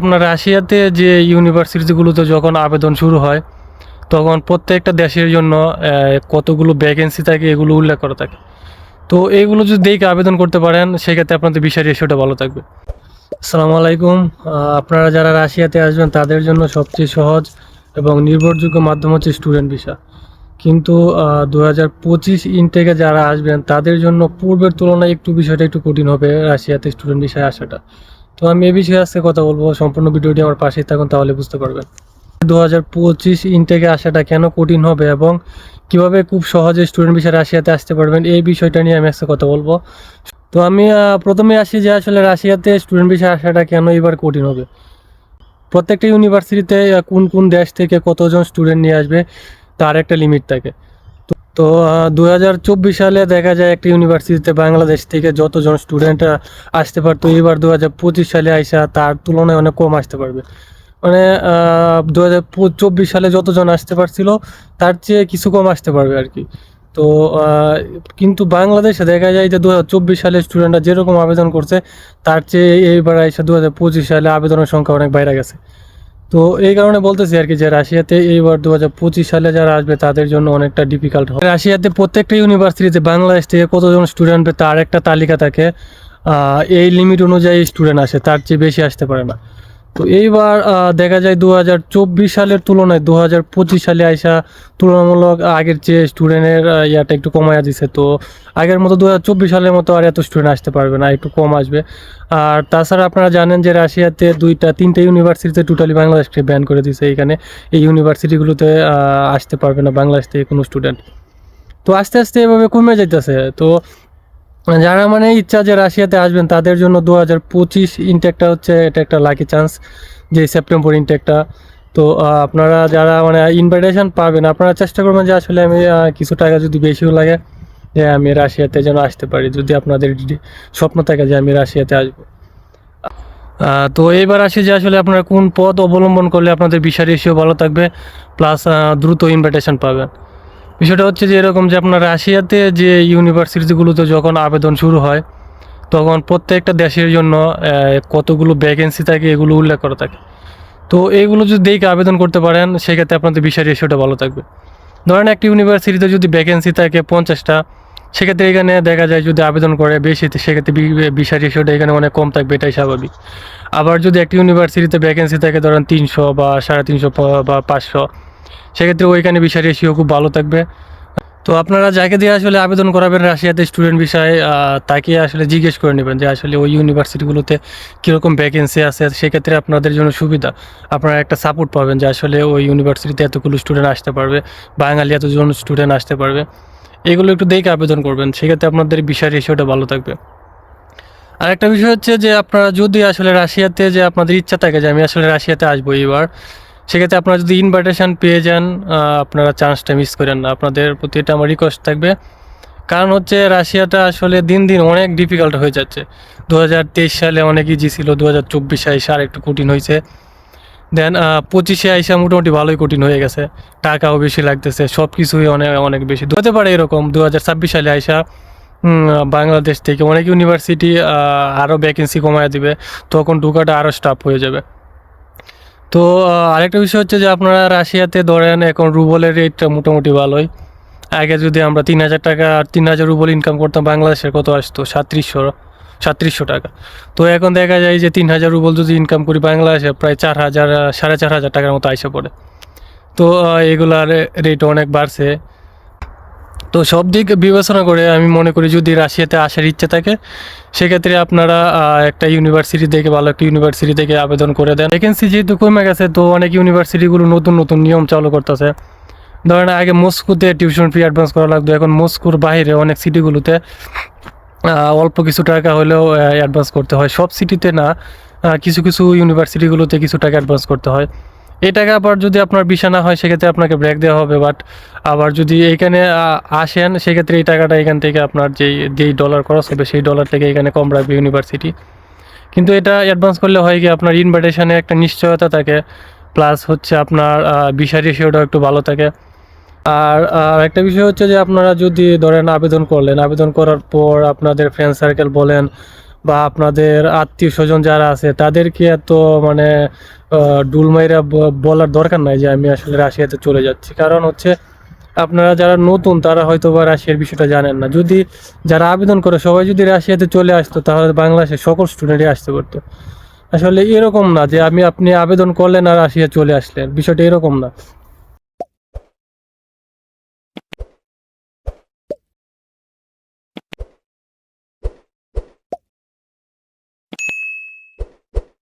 আপনার রাশিয়াতে যে ইউনিভার্সিটিগুলোতে যখন আবেদন শুরু হয়, তখন প্রত্যেকটা দেশের জন্য কতগুলো ভ্যাকেন্সি থাকে এগুলো উল্লেখ করা থাকে। তো এইগুলো যদি দেখে আবেদন করতে পারেন, সেক্ষেত্রে আপনাদের বিষয় রেশিওটা ভালো থাকবে। আসসালামু আলাইকুম। আপনারা যারা রাশিয়াতে আসবেন, তাদের জন্য সবচেয়ে সহজ এবং নির্ভরযোগ্য মাধ্যম হচ্ছে স্টুডেন্ট ভিসা কিন্তু দু হাজার পঁচিশ ইনটেকে যারা আসবেন, তাদের জন্য পূর্বের তুলনায় একটু বিষয়টা একটু কঠিন হবে রাশিয়াতে স্টুডেন্ট ভিসায় আসাটা। তো আমি এ বিষয়ে আজকে কথা বলব। সম্পূর্ণ ভিডিওটি আমার পাশেই থাকুন, তাহলে বুঝতে পারবেন। দু হাজার পঁচিশ ইনটেকে আসাটা কেন কঠিন হবে এবং কীভাবে খুব সহজে স্টুডেন্ট ভিসা রাশিয়াতে আসতে পারবেন, এই বিষয়টা নিয়ে আমি আজকে কথা বলব। তো আমি প্রথমে আসি যে আসলে রাশিয়াতে স্টুডেন্ট ভিসা আসাটা কেন এবার কঠিন হবে? প্রত্যেকটা ইউনিভার্সিটিতে কোন কোন দেশ থেকে কতজন স্টুডেন্ট নিয়ে আসবে, তার একটা লিমিট থাকে। তো- দু হাজার চব্বিশ সালে দেখা যায় একটা ইউনিভার্সিটিতে বাংলাদেশ থেকে যতজন স্টুডেন্ট আসতে পারতো, এবার দু হাজার পঁচিশ সালে আইসা তার তুলনায় অনেক কম আসতে পারবে। মানে দু চব্বিশ সালে যতজন আসতে পারছিল, তার চেয়ে কিছু কম আসতে পারবে আর কি। তো কিন্তু বাংলাদেশে দেখা যায় যে দু হাজার চব্বিশ সালে স্টুডেন্টরা যেরকম আবেদন করছে, তার চেয়ে এইবার এসে দু সালে আবেদনের সংখ্যা অনেক বাইরে গেছে। তো এই কারণে বলতেছি আর কি যে রাশিয়াতে এইবার দু হাজার পঁচিশ সালে যারা আসবে, তাদের জন্য অনেকটা ডিফিকাল্ট হবে। রাশিয়াতে প্রত্যেকটা ইউনিভার্সিটিতে বাংলাদেশ থেকে কতজন স্টুডেন্ট তার একটা তালিকা থাকে। এই লিমিট অনুযায়ী স্টুডেন্ট আসে, তার চেয়ে বেশি আসতে পারে না। তো এইবার দেখা যায় দু হাজার চব্বিশ সালের তুলনায় দু হাজার পঁচিশ সালে আইসা তুলনামূলক আগের চেয়ে স্টুডেন্টের ইয়াটা একটু কমায়া দিছে। তো আগের মতো দু হাজার চব্বিশ সালের মতো আর এত স্টুডেন্ট আসতে পারবে না, একটু কম আসবে। আর তাছাড়া আপনারা জানেন যে রাশিয়াতে দুইটা, তিনটা ইউনিভার্সিটিতে টোটালি বাংলাদেশকে ব্যান করে দিয়েছে এইখানে এই ইউনিভার্সিটিগুলোতে আসতে পারবে না বাংলাদেশ থেকে কোনো স্টুডেন্ট তো আস্তে আস্তে এভাবে কমে যাইতেছে। তো যারা মানে ইচ্ছা যে রাশিয়াতে আসবেন, তাদের জন্য দু হাজার পঁচিশ ইনটেকটা হচ্ছে, এটা একটা লাকি চান্স যে সেপ্টেম্বর ইনটেকটা। তো আপনারা যারা মানে ইনভাইটেশন পাবেন, আপনারা চেষ্টা করবেন যে আসলে আমি কিছু টাকা যদি বেশিও লাগে, যে আমি রাশিয়াতে যেন আসতে পারি, যদি আপনাদের স্বপ্ন থাকে যে আমি রাশিয়াতে আসব। তো এইবার আসি যে আসলে আপনারা কোন পথ অবলম্বন করলে আপনাদের বিষয় রেশিও ভালো থাকবে প্লাস দ্রুত ইনভাইটেশন পাবেন। বিষয়টা হচ্ছে যে এরকম যে আপনার রাশিয়াতে যে ইউনিভার্সিটিগুলোতে যখন আবেদন শুরু হয়, তখন প্রত্যেকটা দেশের জন্য কতগুলো ভ্যাকেন্সি থাকে এগুলো উল্লেখ করা থাকে। তো এইগুলো যদি দেখে আবেদন করতে পারেন, সেক্ষেত্রে আপনাদের বিষয় রেশিওটা ভালো থাকবে। ধরেন একটি ইউনিভার্সিটিতে যদি ভ্যাকেন্সি থাকে পঞ্চাশটা, সেক্ষেত্রে এখানে দেখা যায় যদি আবেদন করে বেশি, সেক্ষেত্রে বিষয় রেশিওটা এখানে অনেক কম থাকবে, এটাই স্বাভাবিক। আবার যদি একটি ইউনিভার্সিটিতে ভ্যাকেন্সি থাকে ধরেন তিনশো বা সাড়ে তিনশো বা পাঁচশো সেক্ষেত্রে ওইখানে বিষয় রেশিও খুব ভালো থাকবে। তো আপনারা যাকে দিয়ে আসলে আবেদন করাবেন রাশিয়াতে স্টুডেন্ট বিষয়ে তাকে আসলে জিজ্ঞেস করে নেবেন যে আসলে ওই ইউনিভার্সিটিগুলোতে কীরকম ভ্যাকেন্সি আছে, সেক্ষেত্রে আপনাদের জন্য সুবিধা। আপনারা একটা সাপোর্ট পাবেন যে আসলে ওই ইউনিভার্সিটিতে এতগুলো স্টুডেন্ট আসতে পারবে, বাঙালি এতজন স্টুডেন্ট আসতে পারবে। এগুলো একটু দেখে আবেদন করবেন, সেক্ষেত্রে আপনাদের বিষয় রেশিওটা ভালো থাকবে। আর একটা বিষয় হচ্ছে যে আপনারা যদি আসলে রাশিয়াতে যে আপনাদের ইচ্ছা থাকে যে আমি আসলে রাশিয়াতে আসব এবার সেক্ষেত্রে আপনারা যদি ইনভাইটেশন পেয়ে যান আপনারা চান্সটা মিস করেন না। আপনাদের প্রতি এটা আমার রিকোয়েস্ট থাকবে। কারণ হচ্ছে রাশিয়াটা আসলে দিন দিন অনেক ডিফিকাল্ট হয়ে যাচ্ছে। দু হাজার তেইশ সালে অনেক ইজি ছিল দু হাজার চব্বিশে আইসা আর একটু কঠিন হয়েছে। দেন পঁচিশে আইসা মোটামুটি ভালোই কঠিন হয়ে গেছে। টাকাও বেশি লাগতেছে সব কিছুই অনেক অনেক বেশি। হতে পারে এরকম দু হাজার ছাব্বিশ সালে আইসা বাংলাদেশ থেকে অনেক ইউনিভার্সিটি আরও ভ্যাকেন্সি কমায় দিবে। তখন ঢুকাটা আরও স্টাফ হয়ে যাবে। তো আরেকটা বিষয় হচ্ছে যে আপনারা রাশিয়াতে ধরেন এখন রুবলের রেটটা মোটামুটি ভালোই। আগে যদি আমরা তিন হাজার টাকা আর তিন হাজার রুবল ইনকাম করতাম, বাংলাদেশের কত আসতো? সাতত্রিশশো সাতত্রিশশো টাকা। তো এখন দেখা যায় যে তিন হাজার রুবল যদি ইনকাম করি বাংলাদেশে, প্রায় চার হাজার, সাড়ে চার হাজার টাকার মতো আইসা পড়ে। তো এগুলার রেট অনেক বাড়ছে। তো সব দিক বিবেচনা করে আমি মনে করি যদি রাশিয়াতে আসার ইচ্ছে থাকে, সেক্ষেত্রে আপনারা একটা ইউনিভার্সিটি থেকে, ভালো একটা ইউনিভার্সিটি থেকে আবেদন করে দেন। ভ্যাকেন্সি যেহেতু কমে গেছে, তো অনেক ইউনিভার্সিটিগুলো নতুন নতুন নিয়ম চালু করতেছে। ধরেন আগে মস্কোতে টিউশন ফি অ্যাডভান্স করা লাগতো, এখন মস্কোর বাইরে অনেক সিটিগুলোতে অল্প কিছু টাকা হলেও অ্যাডভান্স করতে হয়। সব সিটিতে না কিছু কিছু ইউনিভার্সিটিগুলোতে কিছু টাকা অ্যাডভান্স করতে হয়। এই টাকা আবার যদি আপনার বিছানা হয়, সেক্ষেত্রে আপনাকে ব্রেক দেওয়া হবে। বাট আবার যদি এখানে আসেন, সেক্ষেত্রে এই টাকাটা এখান থেকে আপনার যেই যেই ডলার খরচ হবে, সেই ডলার থেকে এখানে কম রাখবে ইউনিভার্সিটি কিন্তু এটা অ্যাডভান্স করলে হয় কি, আপনার ইনভাইটেশনে একটা নিশ্চয়তা থাকে। প্লাস হচ্ছে আপনার বিষয় রেশিওটাও একটু ভালো থাকে। আর আর একটা বিষয় হচ্ছে যে আপনারা যদি ধরেন আবেদন করলেন, আবেদন করার পর আপনাদের ফ্রেন্ড সার্কেল বলেন বা আপনাদের আত্মীয় স্বজন যারা আছে, তাদেরকে এত মানে ডুলমাইরা বলার দরকার নাই যে আমি আসলে রাশিয়াতে চলে যাচ্ছি। কারণ হচ্ছে, আপনারা যারা নতুন, তারা হয়তো বা রাশিয়ার বিষয়টা জানেন না। যদি যারা আবেদন করে, সবাই যদি রাশিয়াতে চলে আসতো, তাহলে বাংলাদেশের সকল স্টুডেন্টই আসতে পারতো। আসলে এরকম না যে আমি, আপনি আবেদন করলেন আর রাশিয়া চলে আসলেন। বিষয়টা এরকম না।